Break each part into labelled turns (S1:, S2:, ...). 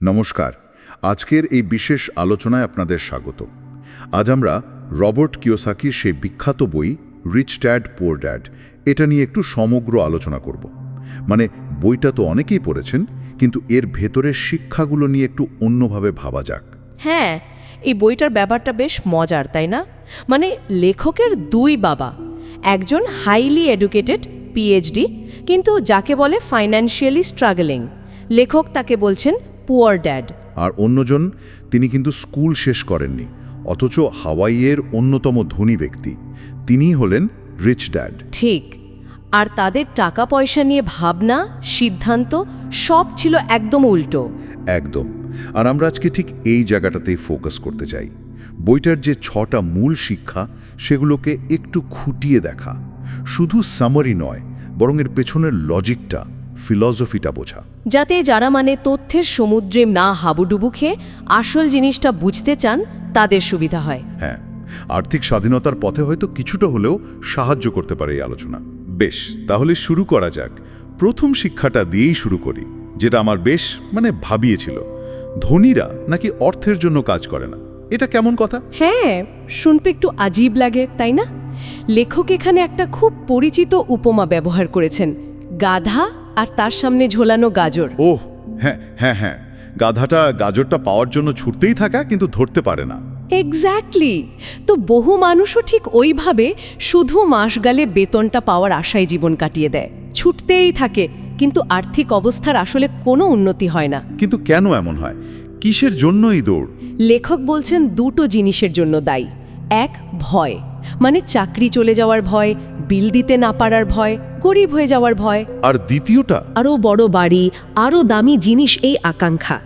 S1: নমস্কার। আজকের এই বিশেষ আলোচনায় আপনাদের স্বাগত। আজ আমরা রবার্ট কিওসাকির সেই বিখ্যাত বই রিচ ড্যাড পোর ড্যাড, এটা নিয়ে একটু সমগ্র আলোচনা করব। মানে বইটা তো অনেকেই পড়েছেন, কিন্তু এর ভেতরের শিক্ষাগুলো নিয়ে একটু অন্যভাবে ভাবা যাক।
S2: হ্যাঁ এই বইটার ব্যাপারটা বেশ মজার, তাই না? মানে লেখকের দুই বাবা, একজন হাইলি এডুকেটেড পিএইচডি, কিন্তু যাকে বলে ফাইন্যান্সিয়ালি স্ট্রাগলিং, লেখক তাকে বলছেন পুয়ার ড্যাড
S1: আর অন্যজন তিনি কিন্তু স্কুল শেষ করেননি অথচ হাওয়াইয়ের অন্যতম ধনী ব্যক্তি। তিনিই হলেন রিচ ড্যাড
S2: ঠিক। আর তাদের টাকা পয়সা নিয়ে ভাবনা সিদ্ধান্ত সব ছিল একদম উল্টো।
S1: একদম। আর আমরা আজকে ঠিক এই জায়গাটাতেই ফোকাস করতে চাই। বইটার যে ছটা মূল শিক্ষা সেগুলোকে একটু খুঁটিয়ে দেখা। শুধু সামারি নয় বরং এর পেছনের লজিকটা ফিলসফিটা বোঝা।
S2: যাতে যারা মানে তথ্যের সমুদ্রে না হাবুডুবু খেয়ে আসল জিনিসটা বুঝতে চান তাদের সুবিধা হয়।
S1: হ্যাঁ আর্থিক স্বাধীনতার পথে হয়তো কিছুটা হলেও সাহায্য করতে পারে এই আলোচনা। বেশ তাহলে শুরু করা যাক। প্রথম শিক্ষাটা দিয়েই শুরু করি যেটা আমার বেশ মানে ভাবিয়েছিল। ধনীরা নাকি অর্থের জন্য কাজ করে না? এটা কেমন কথা?
S2: হ্যাঁ শুনতে একটু আজীব লাগে তাই না? লেখক এখানে একটা খুব পরিচিত উপমা ব্যবহার করেছেন গাধা আর তার সামনে ঝোলানো গাজর।
S1: ওহ হ্যাঁ হ্যাঁ হ্যাঁ। গাধাটা গাজরটা পাওয়ার জন্য ছুটতেই থাকা কিন্তু ধরতে পারে না।
S2: এক্স্যাক্টলি তো বহু মানুষও ঠিক ওইভাবে শুধু মাস গেলে বেতনটা পাওয়ার আশায় জীবন কাটিয়ে দেয়। ছুটতেই থাকে কিন্তু আর্থিক অবস্থার আসলে কোনো উন্নতি হয় না।
S1: কিন্তু কেন এমন হয়? কিসের জন্য এই দৌড়?
S2: লেখক বলছেন দুটো জিনিসের জন্য দায়ী। এক ভয়। মানে চাকরি চলে যাওয়ার ভয় বিল দিতে না পারার ভয় গরিব হয়ে যাওয়ার ভয়।
S1: আর দ্বিতীয়টা?
S2: আরও বড় বাড়ি আরও দামি জিনিস এই আকাঙ্ক্ষা।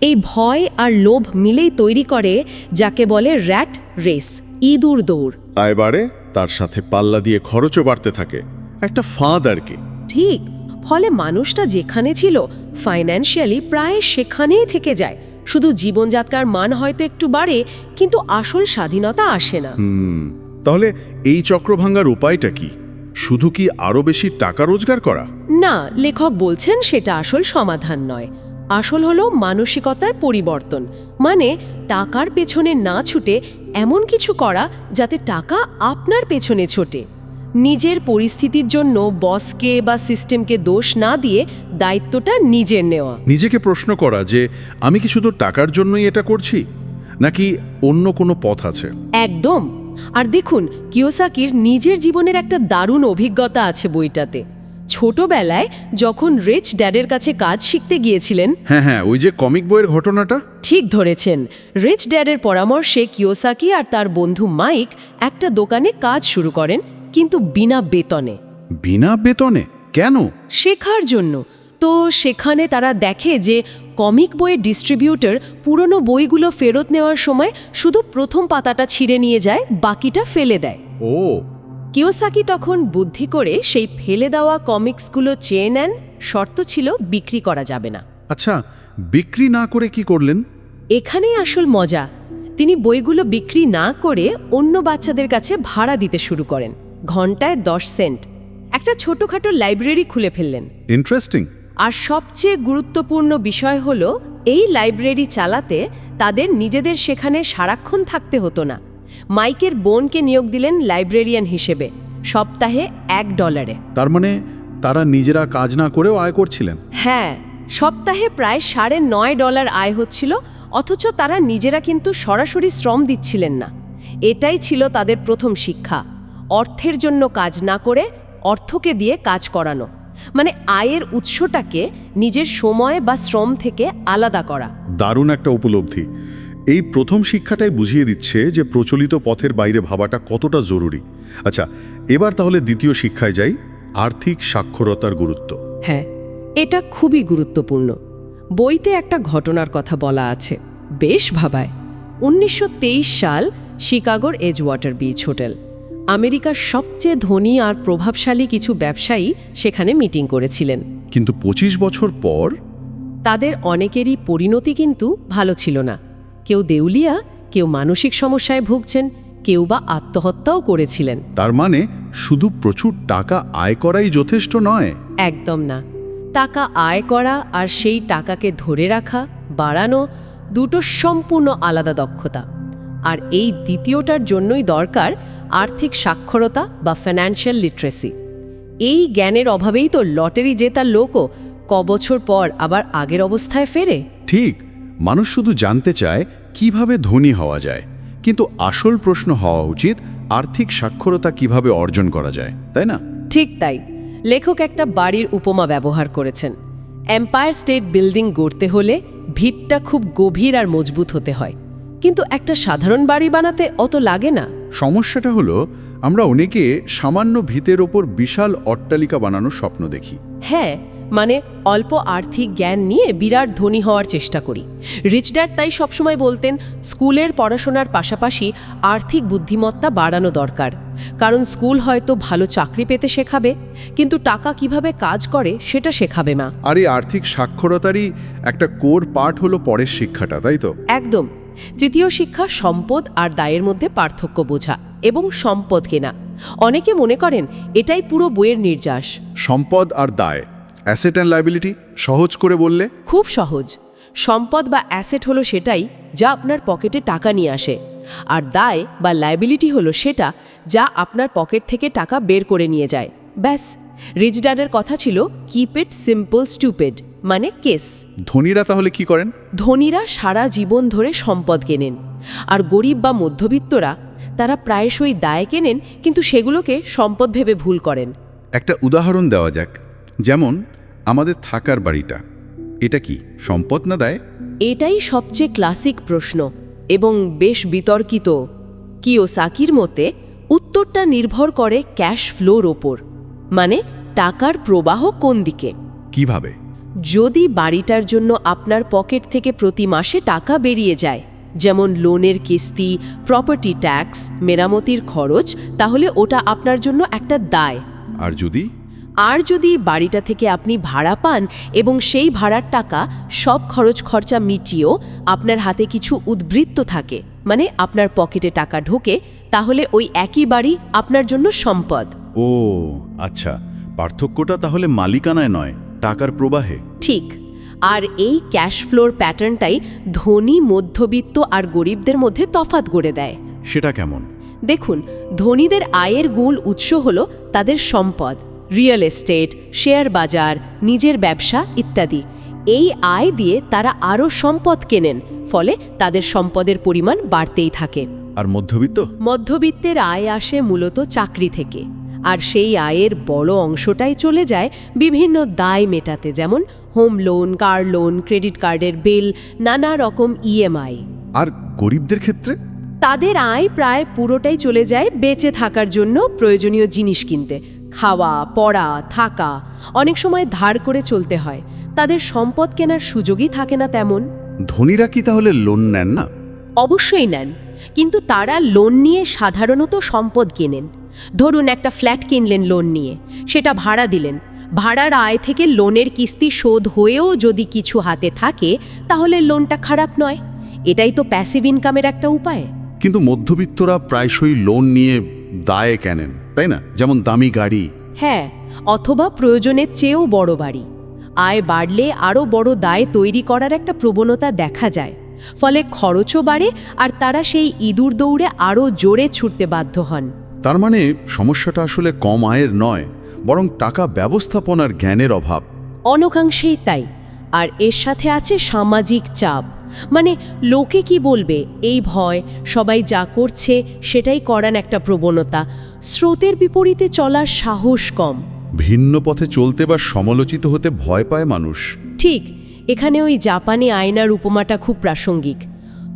S2: এই ভয় আর লোভ মিলেই তৈরি করে যাকে বলে র্যাট রেস ইঁদুর দৌড়।
S3: আয় বাড়ে তার সাথে পাল্লা দিয়ে খরচও বাড়তে থাকে। একটা ফাঁদ আর কি।
S2: ঠিক ফলে মানুষটা যেখানে ছিল ফাইন্যান্সিয়ালি প্রায় সেখানেই থেকে যায়। শুধু জীবনযাত্রার মান হয়তো একটু বাড়ে কিন্তু আসল স্বাধীনতা আসে না।
S3: তাহলে এই চক্র ভাঙার উপায়টা কি? শুধু কি আরও বেশি টাকা রোজগার করা?
S2: না লেখক বলছেন সেটা আসল সমাধান নয়। আসল হলো মানসিকতার পরিবর্তন। মানে টাকার পেছনে না ছুটে এমন কিছু করা যাতে টাকা আপনার পেছনে ছোটে। নিজের পরিস্থিতির জন্য বসকে বা সিস্টেমকে দোষ না দিয়ে দায়িত্বটা নিজের নেওয়া।
S3: নিজেকে প্রশ্ন করা যে আমি কি শুধু টাকার জন্যই এটা করছি? নাকি অন্য কোনো পথ আছে?
S2: একদম। আর দেখুন কিওসাকির নিজের জীবনের একটা দারুণ অভিজ্ঞতা আছে বইটাতে। ছোটবেলায় যখন রিচ ড্যাডের কাছে কাজ শিখতে গিয়েছিলেন
S3: হ্যাঁ হ্যাঁ ওই যে কমিক বইয়ের ঘটনাটা?
S2: ঠিক ধরেছেন। রিচ ড্যাডের পরামর্শে কিওসাকি আর তার বন্ধু মাইক একটা দোকানে কাজ শুরু করেন কিন্তু বিনা বেতনে।
S3: বিনা বেতনে? কেন?
S2: শেখার জন্য। তো সেখানে তারা দেখে যে কমিক বইয়ের ডিস্ট্রিবিউটর পুরনো বইগুলো ফেরত নেওয়ার সময় শুধু প্রথম পাতাটা ছিঁড়ে নিয়ে যায় বাকিটা ফেলে দেয়।
S3: ও।
S2: কিওসাকি তখন বুদ্ধি করে সেই ফেলে দেওয়া কমিক্সগুলো চেয়ে নেন শর্ত ছিল বিক্রি করা যাবে না।
S3: আচ্ছা বিক্রি না করে কি করলেন?
S2: এখানেই আসল মজা। তিনি বইগুলো বিক্রি না করে অন্য বাচ্চাদের কাছে ভাড়া দিতে শুরু করেন। ঘন্টায় দশ সেন্ট। একটা ছোটখাটো লাইব্রেরি খুলে ফেললেন।
S3: ইন্টারেস্টিং
S2: আর সবচেয়ে গুরুত্বপূর্ণ বিষয় হলো এই লাইব্রেরি চালাতে তাদের নিজেদের সেখানে সারাক্ষণ থাকতে হতো না। মাইকের বোনকে নিয়োগ দিলেন লাইব্রেরিয়ান হিসেবে সপ্তাহে এক ডলারে।
S3: তার মানে তারা নিজেরা কাজ না করেও আয় করছিলেন?
S2: হ্যাঁ সপ্তাহে প্রায় সাড়ে নয় ডলার আয় হচ্ছিল অথচ তারা নিজেরা কিন্তু সরাসরি শ্রম দিচ্ছিলেন না। এটাই ছিল তাদের প্রথম শিক্ষা অর্থের জন্য কাজ না করে অর্থকে দিয়ে কাজ করানো। মানে আয়ের উৎসটাকে নিজের সময় বা শ্রম থেকে আলাদা করা।
S3: দারুণ একটা উপলব্ধি। এই প্রথম শিক্ষাটাই বুঝিয়ে দিচ্ছে যে প্রচলিত পথের বাইরে ভাবাটা কতটা জরুরি। আচ্ছা এবার তাহলে দ্বিতীয় শিক্ষায় যাই আর্থিক সাক্ষরতার গুরুত্ব।
S2: হ্যাঁ এটা খুবই গুরুত্বপূর্ণ। বইতে একটা ঘটনার কথা বলা আছে। বেশ ভাবায় উনিশশো তেইশ সাল শিকাগোর এজওয়াটার বিচ হোটেল। আমেরিকার সবচেয়ে ধনী আর প্রভাবশালী কিছু ব্যবসায়ী সেখানে মিটিং করেছিলেন।
S3: কিন্তু ২৫ বছর পর?
S2: তাদের অনেকেরই পরিণতি কিন্তু ভালো ছিল না। কেউ দেউলিয়া কেউ মানসিক সমস্যায় ভুগছেন কেউ বা আত্মহত্যাও করেছিলেন।
S3: তার মানে শুধু প্রচুর টাকা আয় করাই যথেষ্ট নয়?
S2: একদম না। টাকা আয় করা আর সেই টাকাকে ধরে রাখা বাড়ানো দুটো সম্পূর্ণ আলাদা দক্ষতা। আর এই দ্বিতীয়টার জন্যই দরকার আর্থিক সাক্ষরতা বা ফিনান্সিয়াল লিটারেসি এই জ্ঞানের অভাবেই তো লটারি জেতার লোকও কবছর পর আবার আগের অবস্থায় ফেরে।
S3: ঠিক মানুষ শুধু জানতে চায় কীভাবে ধনী হওয়া যায় কিন্তু আসল প্রশ্ন হওয়া উচিত আর্থিক সাক্ষরতা কীভাবে অর্জন করা যায় তাই না?
S2: ঠিক তাই। লেখক একটা বাড়ির উপমা ব্যবহার করেছেন। এম্পায়ার স্টেট বিল্ডিং গড়তে হলে ভিতটা খুব গভীর আর মজবুত হতে হয়। কিন্তু একটা সাধারণ বাড়ি বানাতে অত লাগে না।
S3: সমস্যাটা হলো আমরা অনেকে সামান্য ভিতের ওপর বিশাল অট্টালিকা বানানোর স্বপ্ন দেখি।
S2: হ্যাঁ মানে অল্প আর্থিক জ্ঞান নিয়ে বিরাট ধনী হওয়ার চেষ্টা করি। রিচ ড্যাড তাই সবসময় বলতেন স্কুলের পড়াশোনার পাশাপাশি আর্থিক বুদ্ধিমত্তা বাড়ানো দরকার। কারণ স্কুল হয়তো ভালো চাকরি পেতে শেখাবে কিন্তু টাকা কীভাবে কাজ করে সেটা শেখাবে না।
S3: আর এই আর্থিক সাক্ষরতারই একটা কোর পার্ট হলো পরের শিক্ষাটা তাই তো?
S2: একদম। তৃতীয় শিক্ষা সম্পদ আর দায়ের মধ্যে পার্থক্য বোঝা এবং সম্পদ কেনা। অনেকে মনে করেন এটাই পুরো বইয়ের নির্যাস।
S3: সম্পদ আর দায় অ্যাসেট অ্যান্ড লাইবিলিটি সহজ করে বললে?
S2: খুব সহজ। সম্পদ বা অ্যাসেট হলো সেটাই যা আপনার পকেটে টাকা নিয়ে আসে। আর দায় বা লাইবিলিটি হলো সেটা যা আপনার পকেট থেকে টাকা বের করে নিয়ে যায়। ব্যাস রিচ ড্যাডের কথা ছিল কিপ ইট সিম্পল স্টুপেড মানে কেস।
S3: ধনীরা তাহলে কি করেন?
S2: ধনীরা সারা জীবন ধরে সম্পদ কেনেন। আর গরিব বা মধ্যবিত্তরা তারা প্রায়শই দায় কেনেন কিন্তু সেগুলোকে সম্পদ ভেবে ভুল করেন।
S3: একটা উদাহরণ দেওয়া যাক। যেমন আমাদের থাকার বাড়িটা। এটা কি সম্পদ না দেয়?
S2: এটাই সবচেয়ে ক্লাসিক প্রশ্ন এবং বেশ বিতর্কিত। কিওসাকির মতে উত্তরটা নির্ভর করে ক্যাশ ফ্লোর ওপর। মানে টাকার প্রবাহ কোন দিকে?
S3: কীভাবে?
S2: যদি বাড়িটার জন্য আপনার পকেট থেকে প্রতি মাসে টাকা বেরিয়ে যায় যেমন লোনের কিস্তি প্রপার্টি ট্যাক্স মেরামতির খরচ তাহলে ওটা আপনার জন্য একটা দায়।
S3: আর যদি?
S2: আর যদি বাড়িটা থেকে আপনি ভাড়া পান এবং সেই ভাড়ার টাকা সব খরচ খরচা মিটিয়েও আপনার হাতে কিছু উদ্বৃত্ত থাকে মানে আপনার পকেটে টাকা ঢোকে তাহলে ওই একই বাড়ি আপনার জন্য সম্পদ।
S3: ও আচ্ছা। পার্থক্যটা তাহলে মালিকানায় নয়। টাকার প্রবাহে।
S2: ঠিক। আর এই ক্যাশ ফ্লোর প্যাটার্নটাই ধনী মধ্যবিত্ত আর গরিবদের মধ্যে তফাত গড়ে দেয়।
S3: সেটা কেমন?
S2: দেখুন ধনীদের আয়ের মূল উৎস হল তাদের সম্পদ রিয়েল এস্টেট শেয়ার বাজার নিজের ব্যবসা ইত্যাদি। এই আয় দিয়ে তারা আরও সম্পদ কেনেন ফলে তাদের সম্পদের পরিমাণ বাড়তেই থাকে।
S3: আর মধ্যবিত্ত?
S2: মধ্যবিত্তের আয় আসে মূলত চাকরি থেকে। আর সেই আয়ের বড় অংশটাই চলে যায় বিভিন্ন দায় মেটাতে যেমন home loan car loan credit কার্ডের বিল নানা রকম ইএমআই।
S3: আর গরিবদের ক্ষেত্রে?
S2: তাদের আয় প্রায় পুরোটাই চলে যায় বেঁচে থাকার জন্য প্রয়োজনীয় জিনিস কিনতে। খাওয়া পড়া থাকা অনেক সময় ধার করে চলতে হয়। তাদের সম্পদ কেনার সুযোগই থাকে না তেমন।
S3: ধনীরা কি তাহলে লোন নেন না?
S2: অবশ্যই নেন। কিন্তু তারা লোন নিয়ে সাধারণত সম্পদ কেনেন। ধরুন একটা ফ্ল্যাট কিনলেন লোন নিয়ে সেটা ভাড়া দিলেন। ভাড়ার আয় থেকে লোনের কিস্তি শোধ হয়েও যদি কিছু হাতে থাকে তাহলে লোনটা খারাপ নয়। এটাই তো প্যাসিভ ইনকামের একটা উপায়।
S3: কিন্তু মধ্যবিত্তরা প্রায়শই লোন নিয়ে দায়ে কেনেন তাই না? যেমন দামি গাড়ি।
S2: হ্যাঁ অথবা প্রয়োজনের চেয়েও বড় বাড়ি। আয় বাড়লে আরও বড় দায় তৈরি করার একটা প্রবণতা দেখা যায়। ফলে খরচও বাড়ে আর তারা সেই ইঁদুর দৌড়ে আরও জোরে ছুটতে বাধ্য হন।
S3: তার মানে সমস্যাটা আসলে কম আয়ের নয় বরং টাকা ব্যবস্থাপনার জ্ঞানের অভাব।
S2: অনেকাংশেই তাই আর এর সাথে আছে সামাজিক চাপ। মানে লোকে কি বলবে এই ভয় সবাই যা করছে সেটাই করান একটা প্রবণতা। স্রোতের বিপরীতে চলার সাহস কম।
S3: ভিন্ন পথে চলতে বা সমালোচিত হতে ভয় পায় মানুষ।
S2: ঠিক এখানে ওই জাপানি আয়নার উপমাটা খুব প্রাসঙ্গিক।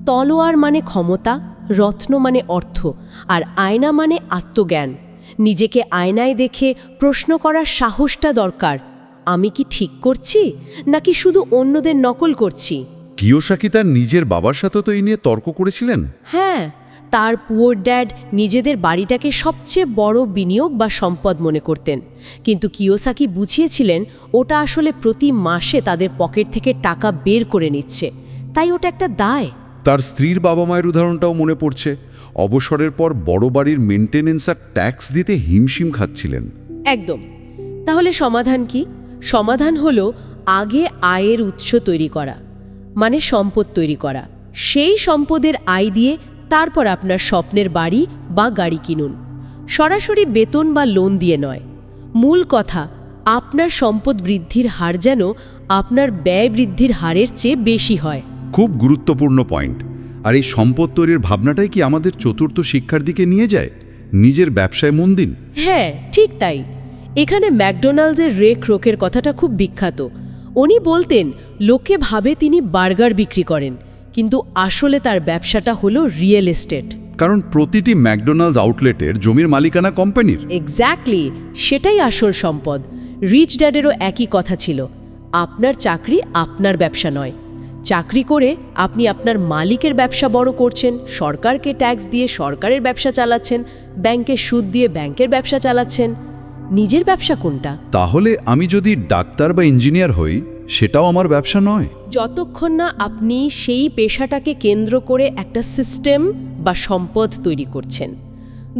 S2: তলোয়ার মানে ক্ষমতা রত্ন মানে অর্থ আর আয়না মানে আত্মজ্ঞান। নিজেকে আয়নায় দেখে প্রশ্ন করার সাহসটা দরকার। আমি কি ঠিক করছি নাকি শুধু অন্যদের নকল করছি?
S3: কিয়োসাকি তার নিজের বাবার সাথে তো এই নিয়ে তর্ক করেছিলেন?
S2: হ্যাঁ তার পুয়োর ড্যাড নিজেদের বাড়িটাকে সবচেয়ে বড় বিনিয়োগ বা সম্পদ মনে করতেন। কিন্তু কিয়োসাকি বুঝিয়েছিলেন ওটা আসলে প্রতি মাসে তাদের পকেট থেকে টাকা বের করে নিচ্ছে। তাই ওটা একটা দায়।
S3: তার স্ত্রীর বাবা মায়ের উদাহরণটাও মনে পড়ছে। অবসরের পর বড় বাড়ির মেনটেনেন্স আর ট্যাক্স দিতে হিমশিম খাচ্ছিলেন।
S2: একদম। তাহলে সমাধান কি? সমাধান হলো আগে আয়ের উৎস তৈরি করা মানে সম্পদ তৈরি করা। সেই সম্পদের আয় দিয়ে তারপর আপনার স্বপ্নের বাড়ি বা গাড়ি কিনুন। সরাসরি বেতন বা লোন দিয়ে নয়। মূল কথা আপনার সম্পদ বৃদ্ধির হার যেন আপনার ব্যয় বৃদ্ধির হারের চেয়ে বেশি হয়।
S3: খুব গুরুত্বপূর্ণ পয়েন্ট। আর এই সম্পদ তৈরির ভাবনাটাই কি আমাদের চতুর্থ শিক্ষার দিকে নিয়ে যায়? নিজের ব্যবসায় মন দিন।
S2: হ্যাঁ ঠিক তাই। এখানে ম্যাকডোনাল্ডসের রে ক্রোকের কথাটা খুব বিখ্যাত। উনি বলতেন লোকে ভাবে তিনি বার্গার বিক্রি করেন। কিন্তু আসলে তার ব্যবসাটা হলো রিয়েল এস্টেট।
S3: কারণ প্রতিটি ম্যাকডোনাল্ডস আউটলেটের জমির মালিকানা কোম্পানির।
S2: এক্স্যাক্টলি সেটাই আসল সম্পদ। রিচ ড্যাডেরও একই কথা ছিল আপনার চাকরি আপনার ব্যবসা নয়। চাকরি করে আপনি আপনার মালিকের ব্যবসা বড় করছেন সরকারকে ট্যাক্স দিয়ে সরকারের ব্যবসা চালাচ্ছেন ব্যাংকে সুদ দিয়ে ব্যাংকের ব্যবসা চালাচ্ছেন। নিজের ব্যবসা কোনটা?
S3: তাহলে আমি যদি ডাক্তার বা ইঞ্জিনিয়ার হই সেটাও আমার ব্যবসা নয়।
S2: যতক্ষণ না আপনি সেই পেশাটাকে কেন্দ্র করে একটা সিস্টেম বা সম্পদ তৈরি করছেন।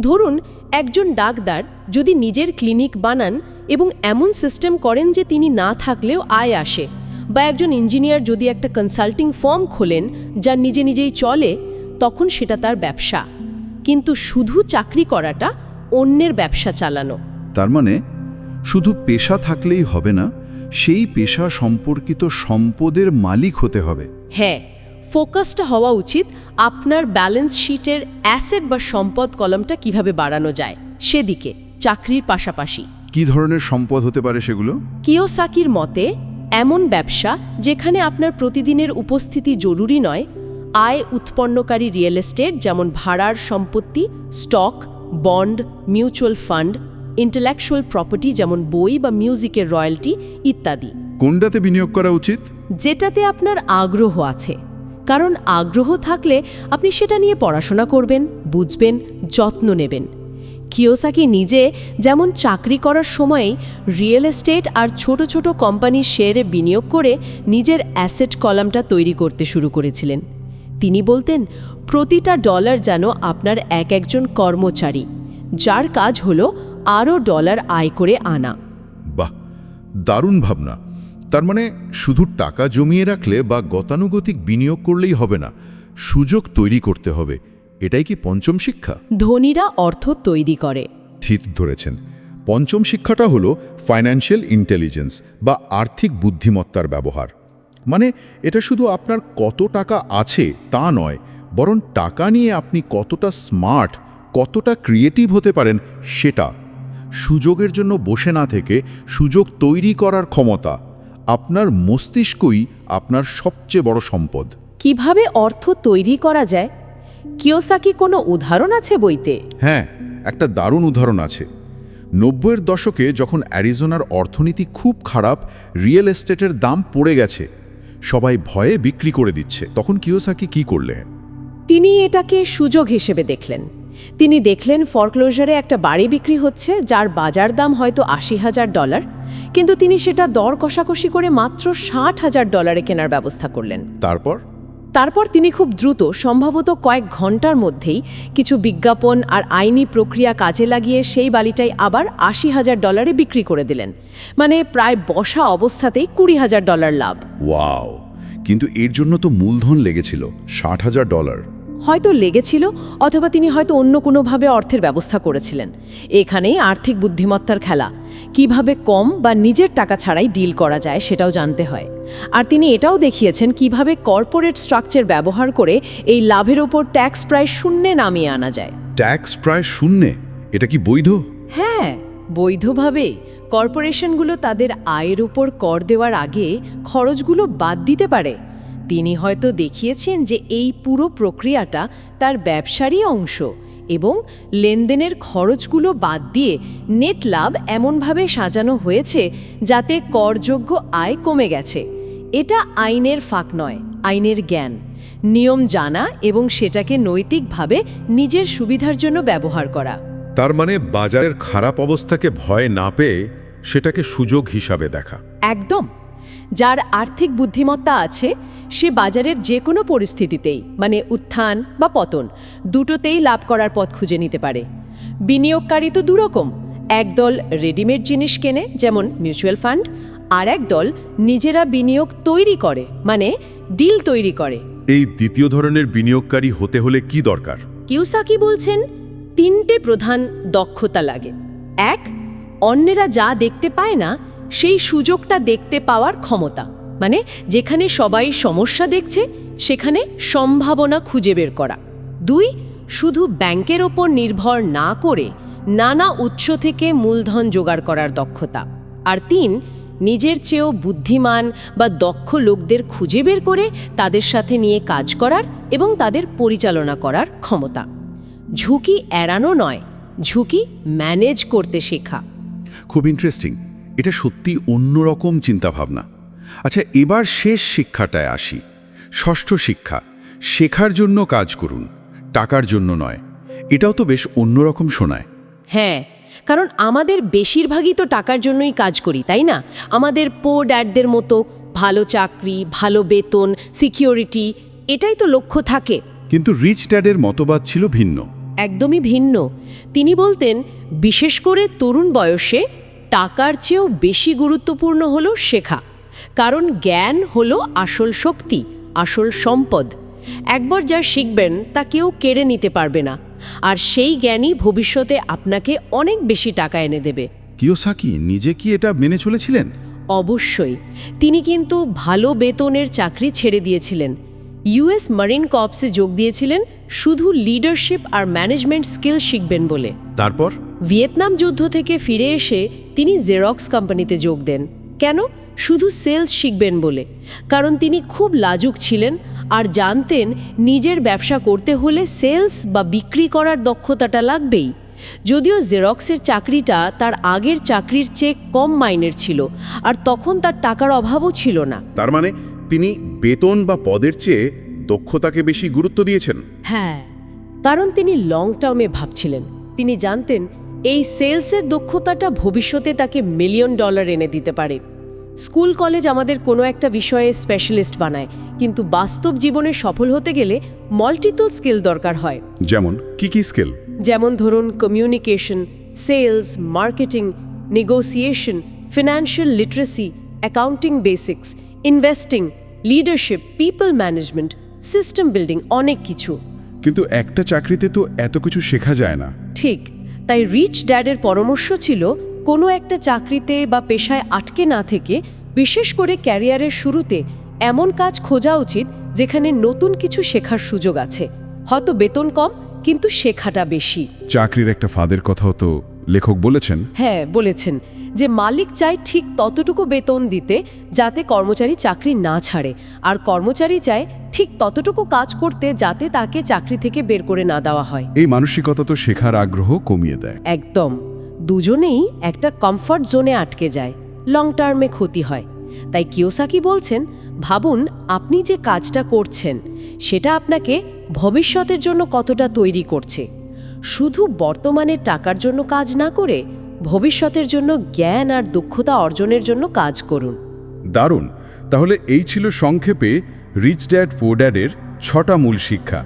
S2: ধরুন একজন ডাক্তার যদি নিজের ক্লিনিক বানান এবং এমন সিস্টেম করেন যে তিনি না থাকলেও আয় আসে বা একজন ইঞ্জিনিয়ার যদি একটা কনসাল্টিং ফর্ম খোলেন যা নিজে নিজেই চলে তখন সেটা তার ব্যবসা। কিন্তু শুধু চাকরি করাটা অন্যের ব্যবসা চালানো।
S3: তার মানে শুধু পেশা থাকলেই হবে না সেই পেশা সম্পর্কিত সম্পদের মালিক হতে হবে।
S2: হ্যাঁ ফোকাসটা হওয়া উচিত আপনার ব্যালেন্স শিটের অ্যাসেট বা সম্পদ কলমটা কীভাবে বাড়ানো যায়। সেদিকে চাকরির পাশাপাশি।
S3: কি ধরনের সম্পদ হতে পারে সেগুলো?
S2: কিওসাকির মতে এমন ব্যবসা যেখানে আপনার প্রতিদিনের উপস্থিতি জরুরি নয় আয় উৎপন্নকারী রিয়েল এস্টেট যেমন ভাড়ার সম্পত্তি stock bond mutual fund intellectual property যেমন বই বা মিউজিকের রয়্যালটি ইত্যাদি।
S3: কোনটাতে বিনিয়োগ করা উচিত?
S2: যেটাতে আপনার আগ্রহ আছে। কারণ আগ্রহ থাকলে আপনি সেটা নিয়ে পড়াশোনা করবেন বুঝবেন যত্ন নেবেন। কিওসাকি নিজে যেমন চাকরি করার সময়েই রিয়েল এস্টেট আর ছোট ছোট কোম্পানির শেয়ারে বিনিয়োগ করে নিজের অ্যাসেট কলামটা তৈরি করতে শুরু করেছিলেন। তিনি বলতেন প্রতিটা ডলার যেন আপনার এক একজন কর্মচারী যার কাজ হলো আরও ডলার আয় করে আনা।
S3: বাহ দারুণ ভাবনা। তার মানে শুধু টাকা জমিয়ে রাখলে বা গতানুগতিক বিনিয়োগ করলেই হবে না সুযোগ তৈরি করতে হবে। এটাই কি পঞ্চম শিক্ষা?
S2: ধনীরা অর্থ তৈরি করে।
S3: ঠিক ধরেছেন। পঞ্চম শিক্ষাটা হলো ফাইন্যান্সিয়াল ইন্টেলিজেন্স বা আর্থিক বুদ্ধিমত্তার ব্যবহার। মানে এটা শুধু আপনার কত টাকা আছে তা নয় বরং টাকা নিয়ে আপনি কতটা স্মার্ট কতটা ক্রিয়েটিভ হতে পারেন সেটা সুযোগের জন্য বসে না থেকে সুযোগ তৈরি করার ক্ষমতা আপনার মস্তিষ্কই আপনার সবচেয়ে বড় সম্পদ।
S2: কীভাবে অর্থ তৈরি করা যায়? কিওসাকি কোনো উদাহরণ আছে বইতে?
S3: হ্যাঁ একটা দারুণ উদাহরণ আছে। নব্বইয়ের দশকে যখন অ্যারিজোনার অর্থনীতি খুব খারাপ রিয়েল এস্টেটের দাম পড়ে গেছে। সবাই ভয়ে বিক্রি করে দিচ্ছে। তখন কিওসাকি কি করলে
S2: তিনি এটাকে সুযোগ হিসেবে দেখলেন। তিনি দেখলেন ফরক্লোজারে একটা বাড়ি বিক্রি হচ্ছে যার বাজার দাম হয়তো আশি হাজার ডলার। কিন্তু তিনি সেটা দর কষাকষি করে মাত্র ষাট হাজার ডলারে কেনার ব্যবস্থা করলেন।
S3: তারপর?
S2: তারপর তিনি খুব দ্রুত সম্ভবত কয়েক ঘণ্টার মধ্যেই কিছু বিজ্ঞাপন আর আইনি প্রক্রিয়া কাজে লাগিয়ে সেই বালিটাই আবার আশি হাজার ডলারে বিক্রি করে দিলেন। মানে প্রায় বসা অবস্থাতেই কুড়ি হাজার ডলার লাভ।
S3: ওয়াও! কিন্তু এর জন্য তো মূলধন লেগেছিল ষাট হাজার ডলার।
S2: হয়তো লেগেছিল অথবা তিনি হয়তো অন্য কোনোভাবে অর্থের ব্যবস্থা করেছিলেন। এখানেই আর্থিক বুদ্ধিমত্তার খেলা। কীভাবে কম বা নিজের টাকা ছাড়াই ডিল করা যায় সেটাও জানতে হয়। আর তিনি এটাও দেখিয়েছেন কীভাবে কর্পোরেট স্ট্রাকচার ব্যবহার করে এই লাভের ওপর ট্যাক্স প্রায় শূন্যে নামিয়ে আনা যায়।
S3: ট্যাক্স প্রায় শূন্যে? এটা কি বৈধ?
S2: হ্যাঁ বৈধভাবে। কর্পোরেশনগুলো তাদের আয়ের উপর কর দেওয়ার আগে খরচগুলো বাদ দিতে পারে। তিনি হয়তো দেখিয়েছেন যে এই পুরো প্রক্রিয়াটা তার ব্যবসারই অংশ এবং লেনদেনের খরচগুলো বাদ দিয়ে নেট লাভ এমনভাবে সাজানো হয়েছে যাতে করযোগ্য আয় কমে গেছে। এটা আইনের ফাঁক নয় আইনের জ্ঞান। নিয়ম জানা এবং সেটাকে নৈতিকভাবে নিজের সুবিধার জন্য ব্যবহার করা।
S4: তার মানে বাজারের খারাপ অবস্থাকে ভয় না পেয়ে সেটাকে সুযোগ হিসাবে দেখা।
S2: একদম। যার আর্থিক বুদ্ধিমত্তা আছে সে বাজারের যে কোনো পরিস্থিতিতেই মানে উত্থান বা পতন দুটোতেই লাভ করার পথ খুঁজে নিতে পারে। বিনিয়োগকারী তো দুরকম। একদল রেডিমেড জিনিস কেনে যেমন মিউচুয়াল ফান্ড আর এক দল নিজেরা বিনিয়োগ তৈরি করে মানে ডিল তৈরি করে।
S3: এই দ্বিতীয় ধরনের বিনিয়োগকারী হতে হলে কি দরকার?
S2: কিউসাকি বলছেন তিনটে প্রধান দক্ষতা লাগে। এক অন্যেরা যা দেখতে পায় না সেই সুযোগটা দেখতে পাওয়ার ক্ষমতা। মানে যেখানে সবাই সমস্যা দেখছে, সেখানে সম্ভাবনা খুঁজে বের করা। দুই, শুধু ব্যাংকের ওপর নির্ভর না করে নানা উৎস থেকে মূলধন জোগাড় করার দক্ষতা। আর তিন, নিজের চেয়েও বুদ্ধিমান বা দক্ষ লোকদের খুঁজে বের করে তাদের সাথে নিয়ে কাজ করার এবং তাদের পরিচালনা করার ক্ষমতা। ঝুঁকি এড়ানো নয়, ঝুঁকি ম্যানেজ করতে শেখা।
S3: খুব ইন্টারেস্টিং এটা সত্যি অন্যরকম চিন্তাভাবনা। আচ্ছা এবার শেষ শিক্ষাটায় আসি। ষষ্ঠ শিক্ষা শেখার জন্য কাজ করুন টাকার জন্য নয়। এটাও তো বেশ অন্যরকম শোনায়।
S2: হ্যাঁ কারণ আমাদের বেশিরভাগই তো টাকার জন্যই কাজ করি তাই না? আমাদের পো ড্যাডদের মতো ভালো চাকরি ভালো বেতন সিকিউরিটি এটাই তো লক্ষ্য থাকে।
S3: কিন্তু রিচ ড্যাডের মতবাদ ছিল ভিন্ন।
S2: একদমই ভিন্ন। তিনি বলতেন বিশেষ করে তরুণ বয়সে টাকার চেয়েও বেশি গুরুত্বপূর্ণ হলো শেখা। কারণ জ্ঞান হলো আসল শক্তি আসল সম্পদ। একবার যা শিখবেন তা কেউ কেড়ে নিতে পারবে না। আর সেই জ্ঞানই ভবিষ্যতে আপনাকে অনেক বেশি টাকা এনে দেবে।
S3: কিয়োসাকি নিজে কি এটা মেনে চলেছিলেন?
S2: অবশ্যই। তিনি কিন্তু ভালো বেতনের চাকরি ছেড়ে দিয়েছিলেন। ইউএস মারিন কর্পসে যোগ দিয়েছিলেন শুধু লিডারশিপ আর ম্যানেজমেন্ট স্কিল শিখবেন বলে।
S3: তারপর?
S2: ভিয়েতনাম যুদ্ধ থেকে ফিরে এসে তিনি জেরক্স কোম্পানিতে যোগ দেন। কেন? শুধু সেলস শিখবেন বলে কারণ তিনি খুব লাজুক ছিলেন আর জানতেন নিজের ব্যবসা করতে হলে সেলস বা বিক্রি করার দক্ষতাটা লাগবেই। যদিও জেরক্সের চাকরিটা তার আগের চাকরির চেয়ে কম মাইনের ছিল আর তখন তার টাকার অভাবও ছিল না।
S5: তার মানে তিনি বেতন বা পদের চেয়ে দক্ষতাকে বেশি গুরুত্ব দিয়েছেন?
S2: হ্যাঁ কারণ তিনি লং টার্মে ভাবছিলেন। তিনি জানতেন এই সেলসের দক্ষতাটা ভবিষ্যতে তাকে মিলিয়ন ডলার এনে দিতে পারে। স্কুল কলেজ আমাদের কোনো একটা বিষয়ে স্পেশালিস্ট বানায় কিন্তু বাস্তব জীবনে সফল হতে গেলে মাল্টিপল স্কিল দরকার হয়।
S3: যেমন কি কি স্কিল
S2: যেমন ধরুন communication sales marketing negotiation financial literacy accounting basics investing leadership people management system building অনেক কিছু।
S3: কিন্তু একটা চাকরিতে তো এত কিছু শেখা যায় না।
S2: ঠিক তাই রিচ ড্যাডের পরামর্শ ছিল কোনো একটা চাকরিতে বা পেশায় আটকে না থেকে বিশেষ করে ক্যারিয়ারের শুরুতে এমন কাজ খোঁজা উচিত যেখানে নতুন কিছু শেখার সুযোগ আছে। হয়তো বেতন কম কিন্তু শেখাটা বেশি।
S3: চাকরির একটা ফাঁদের কথাও তো লেখক বলেছেন।
S2: হ্যাঁ বলেছেন যে মালিক চায় ঠিক ততটুকু বেতন দিতে যাতে কর্মচারী চাকরি না ছাড়ে। আর কর্মচারী চায় ঠিক ততটুকু কাজ করতে যাতে তাকে চাকরি থেকে বের করে না দেওয়া হয়।
S3: এই মানসিকতা তো শেখার আগ্রহ কমিয়ে দেয়।
S2: একদম। দুজনেই একটা কমফর্ট জোনে আটকে যায়। লং টার্মে ক্ষতি হয়। তাই কিওসাকি বলছেন, ভাবুন, আপনি যে কাজটা করছেন, সেটা আপনাকে ভবিষ্যতের জন্য কতটা তৈরি করছে। শুধু বর্তমানে টাকার জন্য কাজ না করে, ভবিষ্যতের জন্য জ্ঞান আর দক্ষতা অর্জনের জন্য কাজ করুন।
S3: দারুণ! তাহলে এই ছিল সংক্ষেপে রিচ ড্যাড পো ড্যাডের ছটা মূল শিক্ষা।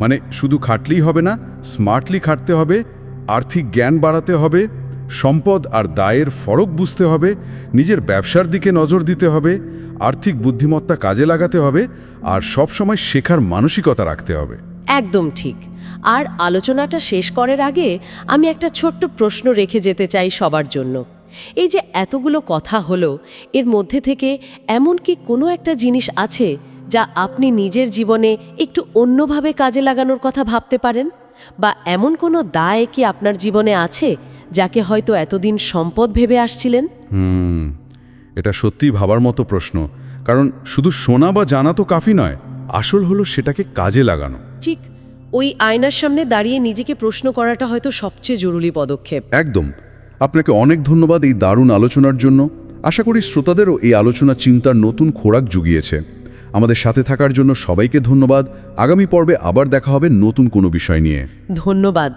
S3: মানে শুধু খাটলেই হবে না স্মার্টলি খাটতে হবে, আর্থিক জ্ঞান বাড়াতে হবে সম্পদ আর দায়ের ফরক বুঝতে হবে, নিজের ব্যবসার দিকে নজর দিতে হবে, আর্থিক বুদ্ধিমত্তা কাজে লাগাতে হবে, আর সবসময় শেখার মানসিকতা রাখতে হবে।
S2: একদম ঠিক। আর আলোচনাটা শেষ করার আগে আমি একটা ছোট্ট প্রশ্ন রেখে যেতে চাই সবার জন্য। এই যে এতগুলো কথা হলো, এর মধ্যে থেকে এমন কি কোনো একটা জিনিস আছে যা আপনি নিজের জীবনে একটু অন্যভাবে কাজে লাগানোর কথা ভাবতে পারেন? বা এমন কোনো দায় কি আপনার জীবনে আছে যাকে হয়তো এতদিন সম্পদ ভেবে আসছিলেন?
S3: হুম এটা সত্যিই ভাবার মতো প্রশ্ন। কারণ শুধু শোনা বা জানা তো কাফি নয় আসল হলো সেটাকে কাজে লাগানো।
S2: ঠিক ওই আয়নার সামনে দাঁড়িয়ে নিজেকে প্রশ্ন করাটা হয়তো সবচেয়ে জরুরি পদক্ষেপ।
S1: একদম। আপনাকে অনেক ধন্যবাদ এই দারুণ আলোচনার জন্য। আশা করি শ্রোতাদেরও এই আলোচনা চিন্তার নতুন খোরাক জুগিয়েছে। আমাদের সাথে থাকার জন্য সবাইকে ধন্যবাদ। আগামী পর্বে আবার দেখা হবে নতুন কোনো বিষয় নিয়ে।
S2: ধন্যবাদ।